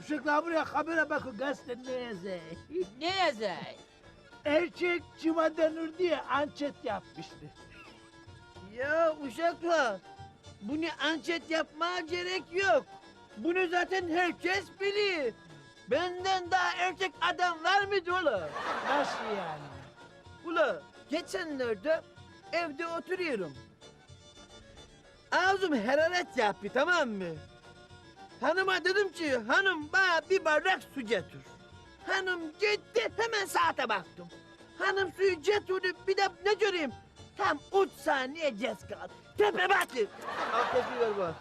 Uşaklar buraya kamera bakın gazete ne yazıyor? Ne yazay? Erkek cima denir diye ançet yapmıştı. Ya uşaklar, bunu anket yapmaya gerek yok. Bunu zaten herkes biliyor. Benden daha erkek adam var mıydı ula? Nasıl yani? Ula geçenlerde evde oturuyorum. Ağzım hararet yaptı tamam mı? Hanıma dedim ki hanım bana bir bardak su getir. Hanım gitti hemen saate baktım. Hanım suyu getirdi bir de ne göreyim? Tam üç saniye geç kaldı. Tepe battı. Al tepeyi ver bana.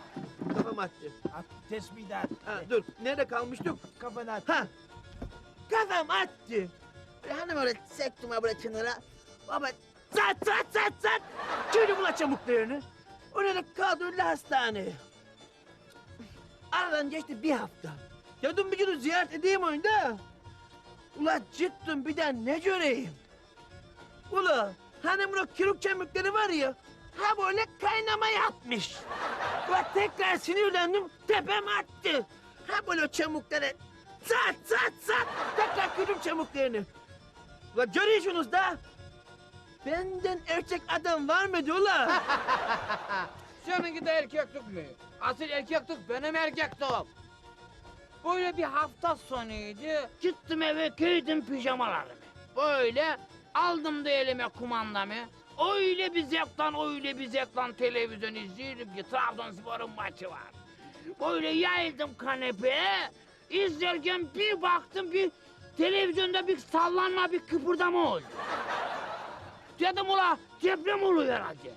Kafam attı. At tesbihden. Ha, dur nerede kalmıştık? Kafana at. Ha. Kafam attı. Böyle hani böyle sektim ha böyle kenara. Baba zat zat zat zat. Tüydü bula çamuklarını. Oraya kaldırdı hastaneye. Aradan geçti bir hafta. Dedim bir gün ziyaret edeyim oyunda. Ula ciddim bir de ne göreyim. Ula hani bunun kırık kemikleri var ya. Ha böyle kaynama yapmış. Ula tekrar sinirlendim tepem attı. Ha böyle çamukları Sat sat sat. Tekrar kırdım çamuklarını. Ula görüyorsunuz da. Benden erkek adam var mıydı ula? Seninki de erkeklik mi? Asıl erkeklik benim erkekliğim. Böyle bir hafta sonuydu. Gittim eve giydim pijamalarımı. Böyle aldım da elime kumandamı. Öyle bir zevkten öyle bir zevkten televizyon izliyorum ki Trabzonspor'un maçı var. Böyle yayıldım kanepeye. İzlerken bir baktım bir televizyonda bir sallanma bir kıpırdama oldu. Dedim ula deprem oluyor herhalde.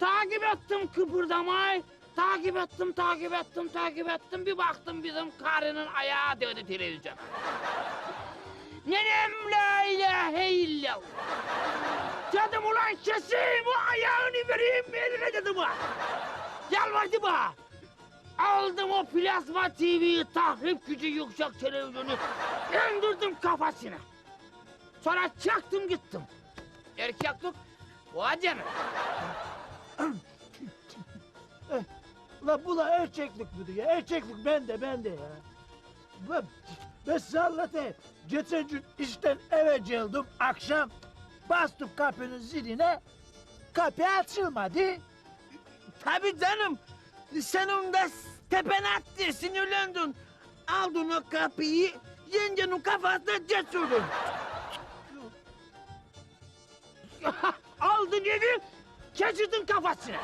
Takip ettim kıpırdamayı. Takip ettim, takip ettim, takip ettim. Bir baktım bizim karının ayağı değdi televizyona. Nenem la ilahe illallah. Dedim ulan keseyim o ayağını vereyim eline dedim ha. Yalvardı bana. Aldım o plasma TV'yi tahrip gücü yüksek televizyonu. indirdim kafasına. Sonra çaktım gittim. Erkeklik bu acemi. La bu la erkeklik budur ya. Erkeklik bende bende ya. Ulan ben size anlatayım. Geçen gün işten eve geldim akşam. Bastım kapının ziline. Kapı açılmadı. Tabii canım. Sen onda tepen attı, sinirlendin. Aldın o kapıyı, yengenin kafasına geçirdin. Aldın evi, geçirdin kafasına.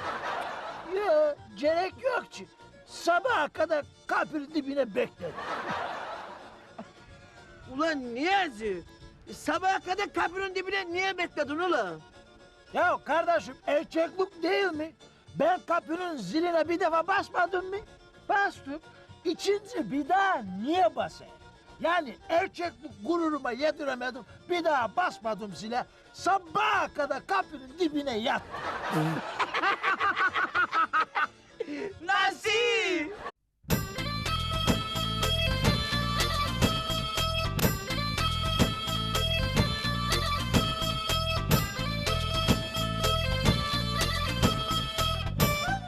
Ya gerek yok ki. Sabaha kadar kapının dibine bekledim. Ulan Niyazi, sabaha kadar kapının dibine niye bekledin ulan? Ya kardeşim erkeklik değil mi? Ben kapının ziline bir defa basmadım mı? Bastım. İkinci bir daha niye basayım? Yani erkeklik gururuma yediremedim. Bir daha basmadım zile. Sabaha kadar kapının dibine yattım. Nasıl?